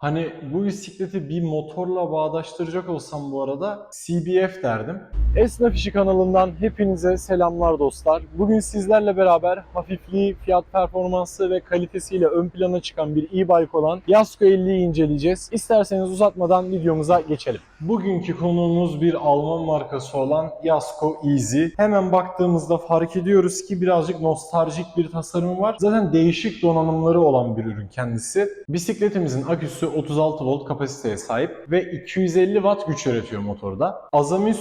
Hani bu bisikleti bir motorla bağdaştıracak olsam bu arada CBF derdim. Esnaf İşi kanalından hepinize selamlar dostlar. Bugün sizlerle beraber hafifliği, fiyat performansı ve kalitesiyle ön plana çıkan bir e-bike olan Yasko 50'yi inceleyeceğiz. İsterseniz uzatmadan videomuza geçelim. Bugünkü konuğumuz bir Alman markası olan Yasko Easy. Hemen baktığımızda fark ediyoruz ki birazcık nostaljik bir tasarım var. Zaten değişik donanımları olan bir ürün kendisi. Bisikletimizin aküsü 36 volt kapasiteye sahip ve 250 watt güç üretiyor motorda. Azami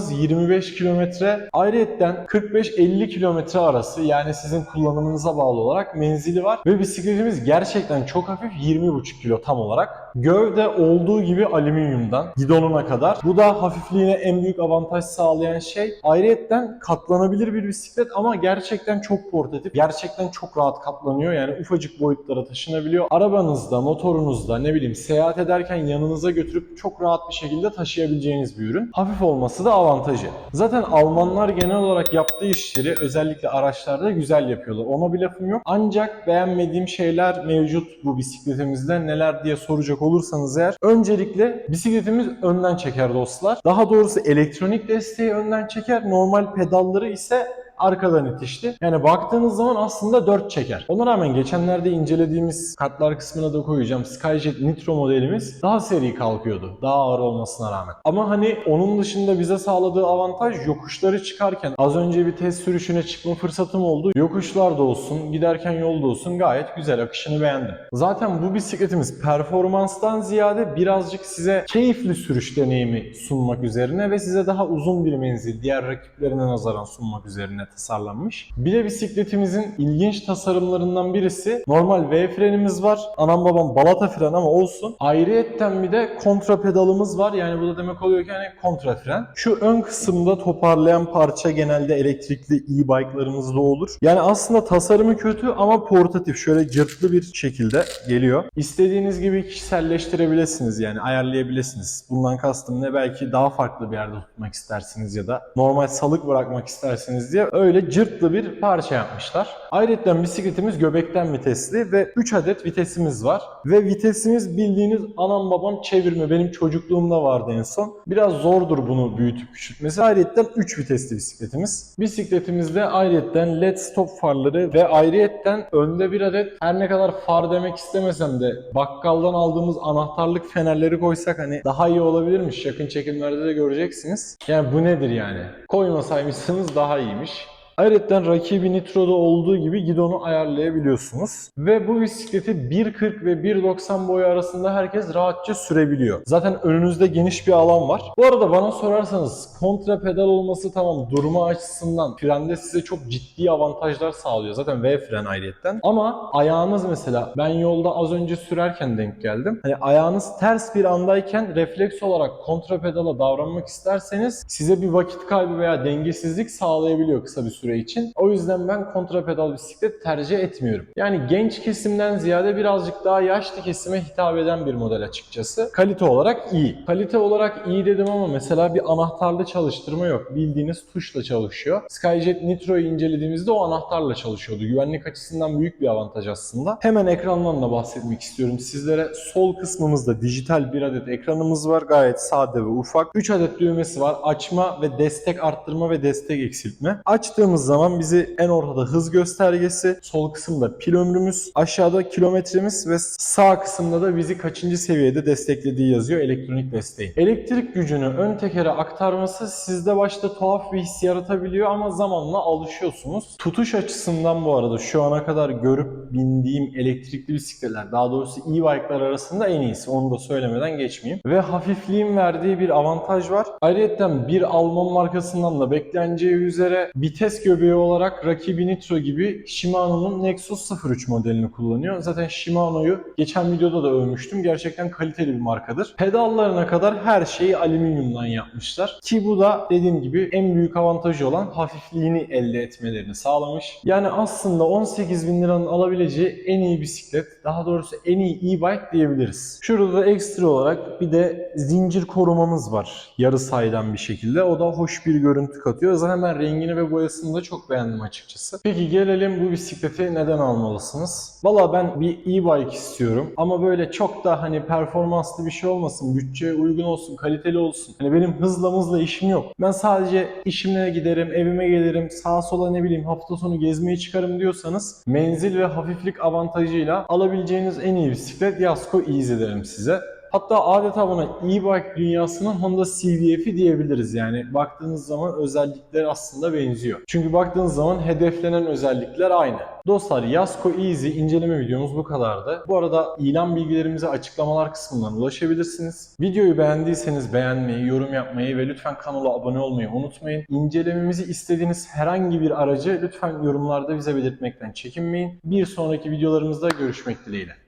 süratimiz 25 kilometre. Ayrıyetten 45-50 kilometre arası yani sizin kullanımınıza bağlı olarak menzili var ve bisikletimiz gerçekten çok hafif 20,5 kilo tam olarak. Gövde olduğu gibi alüminyumdan gidonuna kadar. Bu da hafifliğine en büyük avantaj sağlayan şey. Ayrıyetten katlanabilir bir bisiklet ama gerçekten çok portatif. Gerçekten çok rahat katlanıyor. Yani ufacık boyutlara taşınabiliyor. Arabanızda, motorunuzda ne bileyim seyahat ederken yanınıza götürüp çok rahat bir şekilde taşıyabileceğiniz bir ürün. Hafif olması da avantajı. Zaten Almanlar genel olarak yaptığı işleri özellikle araçlarda güzel yapıyorlar. Ona bir lafım yok. Ancak beğenmediğim şeyler mevcut bu bisikletimizde. Neler diye soracak olursanız eğer. Öncelikle bisikletimiz önden çeker dostlar. Daha doğrusu elektronik desteği önden çeker. Normal pedalları ise arkadan itişli. Yani baktığınız zaman aslında 4 çeker. Ona rağmen geçenlerde incelediğimiz kartlar kısmına da koyacağım. Skyjet Nitro modelimiz daha seri kalkıyordu. Daha ağır olmasına rağmen. Ama hani onun dışında bize sağladığı avantaj yokuşları çıkarken az önce bir test sürüşüne çıkma fırsatım oldu. Yokuşlarda olsun, giderken yolda olsun gayet güzel. Akışını beğendim. Zaten bu bisikletimiz performanstan ziyade birazcık size keyifli sürüş deneyimi sunmak üzerine ve size daha uzun bir menzil diğer rakiplerine nazaran sunmak üzerine tasarlanmış. Bir de bisikletimizin ilginç tasarımlarından birisi normal V frenimiz var. Anam babam balata fren ama olsun. Ayrıyetten bir de kontra pedalımız var. Yani bu da demek oluyor ki hani kontra fren. Şu ön kısımda toparlayan parça genelde elektrikli e-bike'larımızda olur. Yani aslında tasarımı kötü ama portatif. Şöyle cırtlı bir şekilde geliyor. İstediğiniz gibi kişiselleştirebilirsiniz yani ayarlayabilirsiniz. Bundan kastım ne belki daha farklı bir yerde tutmak istersiniz ya da normal salık bırakmak isterseniz diye öyle cırtlı bir parça yapmışlar. Ayrıca bisikletimiz göbekten vitesli ve 3 adet vitesimiz var. Ve vitesimiz bildiğiniz anam babam çevirme. Benim çocukluğumda vardı en son. Biraz zordur bunu büyütüp küçültmesi. Ayrıca 3 vitesli bisikletimiz. Bisikletimizde ayrıca led stop farları ve ayrıca önde bir adet her ne kadar far demek istemesem de bakkaldan aldığımız anahtarlık fenerleri koysak hani daha iyi olabilirmiş. Yakın çekimlerde de göreceksiniz. Yani bu nedir yani? Koymasaymışsınız daha iyiymiş. Ayrıca rakibi Nitro'da olduğu gibi gidonu ayarlayabiliyorsunuz. Ve bu bisikleti 1.40 ve 1.90 boyu arasında herkes rahatça sürebiliyor. Zaten önünüzde geniş bir alan var. Bu arada bana sorarsanız kontra pedal olması tamam durma açısından frende size çok ciddi avantajlar sağlıyor. Zaten V fren ayrıyetten. Ama ayağınız mesela ben yolda az önce sürerken denk geldim. Hani ayağınız ters bir andayken refleks olarak kontra pedala davranmak isterseniz size bir vakit kaybı veya dengesizlik sağlayabiliyor kısa bir süre için. O yüzden ben kontra pedal bisiklet tercih etmiyorum. Yani genç kesimden ziyade birazcık daha yaşlı kesime hitap eden bir model açıkçası. Kalite olarak iyi. Kalite olarak iyi dedim ama mesela bir anahtarlı çalıştırma yok. Bildiğiniz tuşla çalışıyor. Skyjet Nitro'yu incelediğimizde o anahtarla çalışıyordu. Güvenlik açısından büyük bir avantaj aslında. Hemen ekrandan da bahsetmek istiyorum sizlere. Sol kısmımızda dijital bir adet ekranımız var. Gayet sade ve ufak. 3 adet düğmesi var. Açma ve destek arttırma ve destek eksiltme. Açtığımız zaman bizi en ortada hız göstergesi, sol kısımda pil ömrümüz, aşağıda kilometremiz ve sağ kısımda da bizi kaçıncı seviyede desteklediği yazıyor elektronik desteği. Elektrik gücünü ön tekere aktarması sizde başta tuhaf bir his yaratabiliyor ama zamanla alışıyorsunuz. Tutuş açısından bu arada şu ana kadar görüp bindiğim elektrikli bisikletler, daha doğrusu e-bike'lar arasında en iyisi. Onu da söylemeden geçmeyeyim. Ve hafifliğin verdiği bir avantaj var. Ayrıca bir Alman markasından da bekleneceği üzere vites göbeği olarak rakibi Nitro gibi Shimano'nun Nexus 03 modelini kullanıyor. Zaten Shimano'yu geçen videoda da övmüştüm. Gerçekten kaliteli bir markadır. Pedallarına kadar her şeyi alüminyumdan yapmışlar. Ki bu da dediğim gibi en büyük avantajı olan hafifliğini elde etmelerini sağlamış. Yani aslında 18 bin liranın kullanabileceği en iyi bisiklet, daha doğrusu en iyi e-bike diyebiliriz. Şurada da ekstra olarak bir de zincir korumamız var. Yarı saydam bir şekilde. O da hoş bir görüntü katıyor. Zaten ben rengini ve boyasını da çok beğendim açıkçası. Peki gelelim bu bisikleti neden almalısınız? Valla ben bir e-bike istiyorum ama böyle çok da hani performanslı bir şey olmasın, bütçeye uygun olsun, kaliteli olsun. Hani benim hızla mızla işim yok. Ben sadece işime giderim, evime gelirim, sağa sola ne bileyim hafta sonu gezmeye çıkarım diyorsanız menzil ve hafiflik avantajıyla alabileceğiniz en iyi bisiklet Yasko Easy derim size. Hatta adeta buna e-bike dünyasının Honda CBF'i diyebiliriz yani. Baktığınız zaman özellikler aslında benziyor. Çünkü baktığınız zaman hedeflenen özellikler aynı. Dostlar Yasko Easy inceleme videomuz bu kadardı. Bu arada ilan bilgilerimize açıklamalar kısmından ulaşabilirsiniz. Videoyu beğendiyseniz beğenmeyi, yorum yapmayı ve lütfen kanala abone olmayı unutmayın. İncelememizi istediğiniz herhangi bir aracı lütfen yorumlarda bize belirtmekten çekinmeyin. Bir sonraki videolarımızda görüşmek dileğiyle.